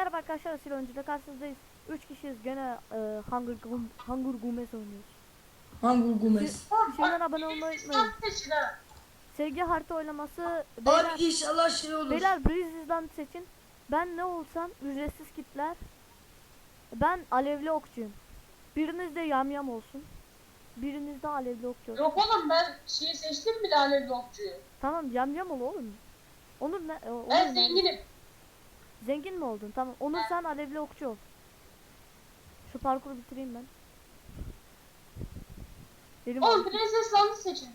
Merhaba arkadaşlar Asil Oyuncu'da karşınızdayız. 3 kişiyiz gene e, Hunger, Gum- Hunger Gumes oynuyoruz. Hangi Gomez? Şimdiden abone olmayı unutmayın. Sevgi harita oylaması beyler, Abi inşallah şey olur. beyler Breezes'dan seçin. Ben ne olsam ücretsiz kitler. Ben alevli okçuyum. Biriniz de yamyam olsun. Biriniz de alevli okçu. olsun. Yok oğlum ben şeyi seçtim bile alevli okçuyu. Tamam yamyam ol oğlum. Onur ne? e, Onur Ben ne? zenginim. Zengin mi oldun? Tamam. Onur sen alevli okçu ol. Şu parkuru bitireyim ben. Elim Oğlum. Prenses Land'ı seçin.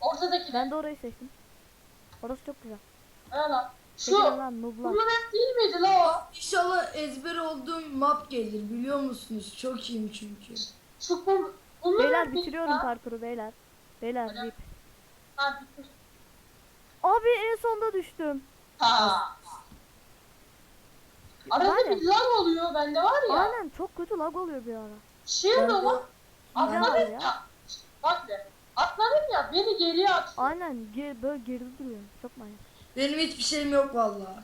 Ortadaki. Ben de orayı seçtim. Orası çok güzel. Lan. Şu Çekilin lan nublar. hep değil miydi la o? İnşallah ezber olduğum map gelir biliyor musunuz? Çok iyiyim çünkü. Şu kum. Bunun Beyler bitiriyorum parkuru beyler. Beyler Öyle. rip. Abi en sonda düştüm. Ha. Arada ya. bir lag oluyor bende var ya. Aynen çok kötü lag oluyor bir ara. Şey de- lan. Aynen Atladım ya. ya. Bak be. Atladım ya beni geriye at. Aynen ger böyle geride duruyorum. Çok manyak. Benim hiçbir şeyim yok vallahi.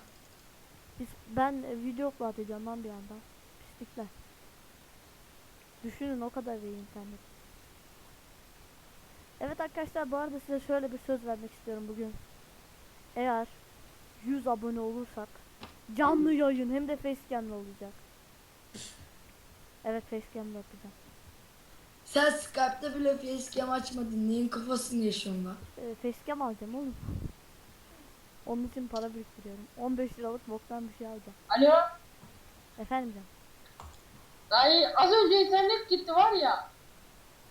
Biz, ben e, video upload edeceğim lan bir yandan. Pislikler. Düşünün o kadar iyi internet. Evet arkadaşlar bu arada size şöyle bir söz vermek istiyorum bugün. Eğer 100 abone olursak canlı yayın hem de facecam'le olacak. Evet facecam'le yapacağım. Sen Skype'da bile facecam açmadın. Neyin kafasını yaşıyorsun lan? Ee, facecam alacağım oğlum. Onun için para biriktiriyorum. 15 liralık boktan bir şey alacağım. Alo. Efendim canım. Dayı az önce internet gitti var ya.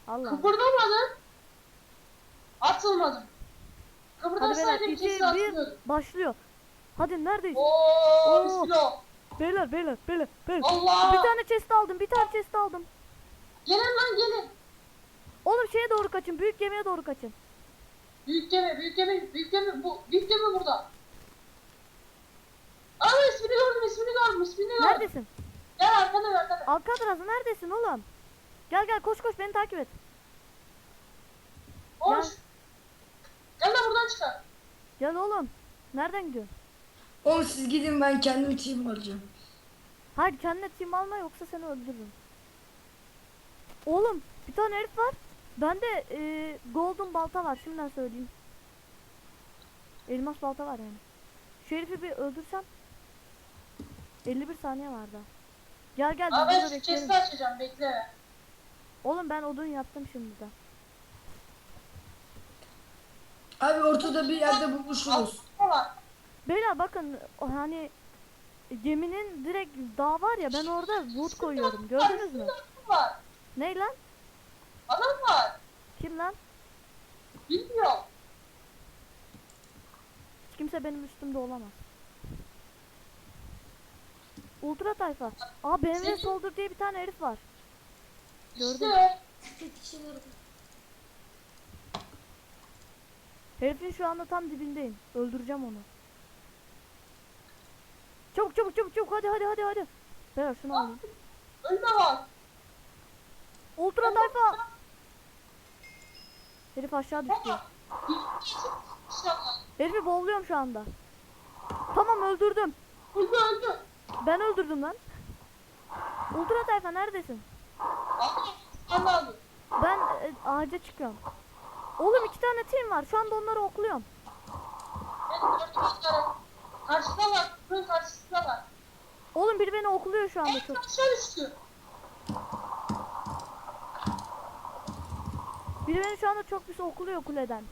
Allah. Kıpırdamadım. Atılmadım. Hadi beyler Kıpırdasaydım 2 kesin 1 atılıyordum. başlıyor. Hadi neredeyiz? Ooo Oo. bismillah. Beyler beyler beyler beyler. Allah. Bir tane chest aldım bir tane chest aldım. Gelin lan gelin. Oğlum şeye doğru kaçın büyük gemiye doğru kaçın. Büyük gemi, büyük gemi, büyük gemi, bu, büyük gemi burada. Aa ismini gördüm, ismini gördüm, ismini gördüm. Neredesin? Gel arkada, arkada. Alcatraz neredesin oğlum? Gel gel koş koş beni takip et. Koş. Gel. Gel lan buradan çıkar. Gel oğlum. Nereden gidiyorsun? Oğlum siz gidin ben kendim team alacağım. Hayır kendine team alma yoksa seni öldürürüm. Oğlum bir tane herif var. Bende e, golden balta var şimdiden söyleyeyim. Elmas balta var yani. Şu herifi bir öldürsem 51 saniye var daha. Gel gel Aa ben şu chest'i açacağım, bekle. Oğlum ben odun yaptım şimdiden. Abi ortada bir yerde buluşuruz. Beyler bakın hani geminin direkt dağ var ya ben orada wood koyuyorum gördünüz mü? Ne lan? Adam var. Kim lan? Bilmiyorum. Hiç kimse benim üstümde olamaz. Ultra tayfa. Aa BMW Senin- Soldier diye bir tane herif var. Gördüm. İşte. Herifin şu anda tam dibindeyim. Öldüreceğim onu. Çabuk çabuk çabuk çabuk hadi hadi hadi hadi. Beyler şunu alayım. Ölme var. Ultra tayfa. Herif aşağı düştü. Herifi boğuluyorum şu anda. Tamam öldürdüm. Öldü öldü. Ben öldürdüm lan. Ultra tayfa neredesin? Ben e, ağaca çıkıyorum. Oğlum iki tane team var. Şu anda onları okluyorum. Ben Karşıda var. Bunun karşısında var. Oğlum biri beni okluyor şu anda En çok. aşağı düştü. Biri beni şu anda çok pis okluyor kuleden.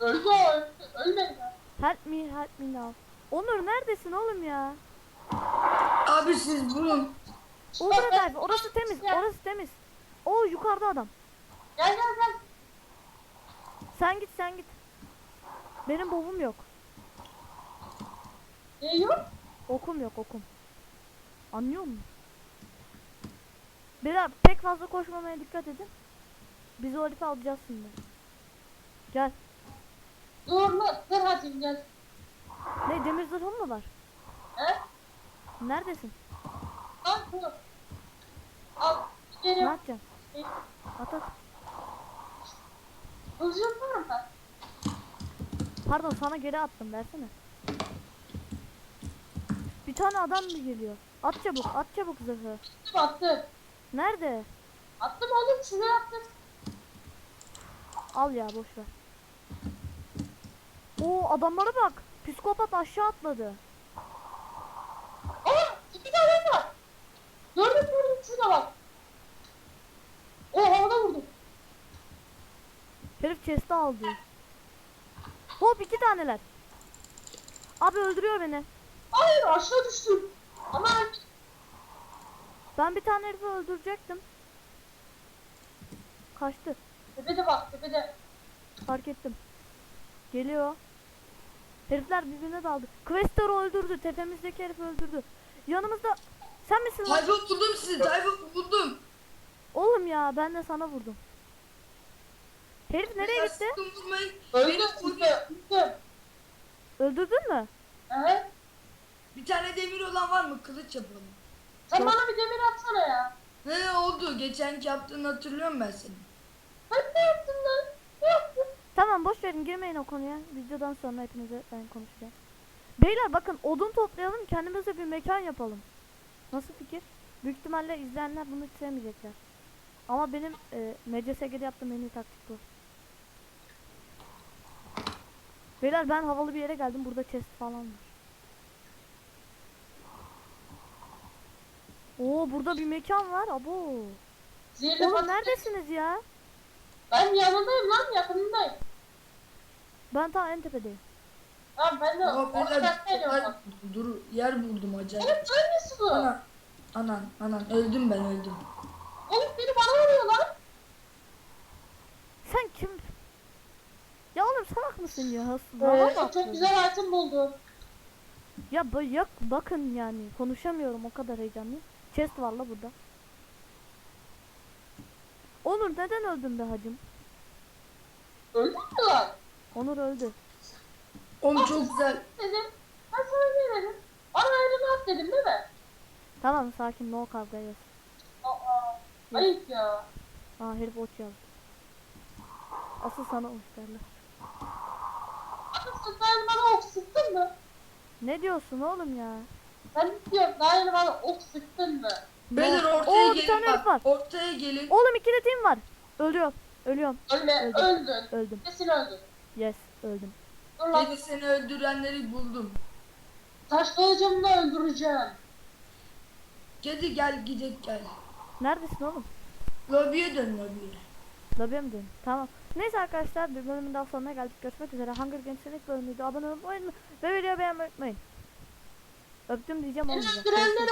Öldü o öldü. Ölmedi mi? Help me help me now. Onur neredesin oğlum ya? Abi siz bulun. Ultra tayfa orası temiz orası temiz. O yukarıda adam. Gel gel gel. Sen git sen git. Benim bobum yok. Ne yok? Okum yok okum. Anlıyor musun? Beyler pek fazla koşmamaya dikkat edin. Biz o herifi alacağız şimdi. Gel. Dur lan. Dur hadi gel. Ne demir zırhın mı var? He? Neredesin? Al dur. Al. Ne Gidelim. yapacaksın? At at. Hızlı var mı? Pardon sana geri attım versene. Bir tane adam mı geliyor? At çabuk at çabuk zırhı. Attım attım. Nerede? Attım oğlum şuraya attım. Al ya boş ver. Oo adamlara bak. Psikopat aşağı atladı. Aa iki tane var. Gördüm gördüm şurada bak. O havada vurdum. Herif chest'i aldı. Hop iki taneler. Abi öldürüyor beni. Hayır aşağı düştüm. Ama Ben bir tane herifi öldürecektim. Kaçtı. tepede bak tepede. Fark ettim. Geliyor. Herifler birbirine daldı. Questor'u öldürdü. Tepemizdeki herifi öldürdü. Yanımızda sen misin lan? Tayfun buldum sizi. Tayfun buldum. Oğlum ya ben de sana vurdum. Herif nereye gitti? Öldüm Beni vurmayın. üstte. Öldürdün mü? Evet. Bir tane demir olan var mı? Kılıç yapalım. Sen Yok. bana bir demir atsana ya. Ne oldu? Geçenki yaptığını hatırlıyorum ben seni. Sen ne yaptın lan? Ne yaptın? Tamam boş verin girmeyin o konuya. Videodan sonra hepinize ben konuşacağım. Beyler bakın odun toplayalım kendimize bir mekan yapalım. Nasıl fikir? Büyük ihtimalle izleyenler bunu sevmeyecekler. Ama benim e, MCSG'de yaptığım en iyi taktik bu. Beyler ben havalı bir yere geldim. Burada chest falan var. Burada bir mekan var. Abo. Zehirli Oğlum patates. neredesiniz ya? Ben yanındayım lan yakınındayım. Ben tam en tepedeyim. Lan ben de Aa, beyler, yer bak. buldum. Dur, yer buldum acayip. Oğlum hangisi bu? Anan, anan, anan. Öldüm ben öldüm. Oğlum biri bana vuruyor lan. Sen kim? Ya oğlum salak mısın ya? Ee, Sınava bak. çok güzel item buldu. Ya ba- bakın yani konuşamıyorum o kadar heyecanlı. Chest var la burada. Onur neden öldün be hacım? Öldün mü lan? Onur öldü. Oğlum çok güzel. Dedim. Ben sana ne dedim? Bana ayrını at dedim değil mi? Tamam sakin no kavga yes. Aa, ayıp ya. Aa herif ot yazdı. Asıl sana ot derler. Anasını sen bana ok sıktın mı? Ne diyorsun oğlum ya? Ben diyorum daha yeni bana ok sıktın Beyler Oo, ortaya bir gelin tane herif var. bak. Ortaya gelin. Oğlum iki de team var. Ölüyorum. Ölüyorum. Ölme, Öldüm. öldün. Öldüm. Kesin öldün. Yes öldüm. Dur lan. Beni seni öldürenleri buldum. Taş kılıcımla öldüreceğim. Kedi gel gidek gel. Neredesin oğlum? Lobiye dön lobiye. Lobiye mi dönüyorsun? Tamam. Neyse arkadaşlar bir bölümün daha sonuna geldik. Görüşmek üzere. Hunger Games'in ilk bölümüydü. Abone olmayı unutmayın ve videoyu beğenmeyi unutmayın. Öptüm diyeceğim Beni olmayacak. öldürenleri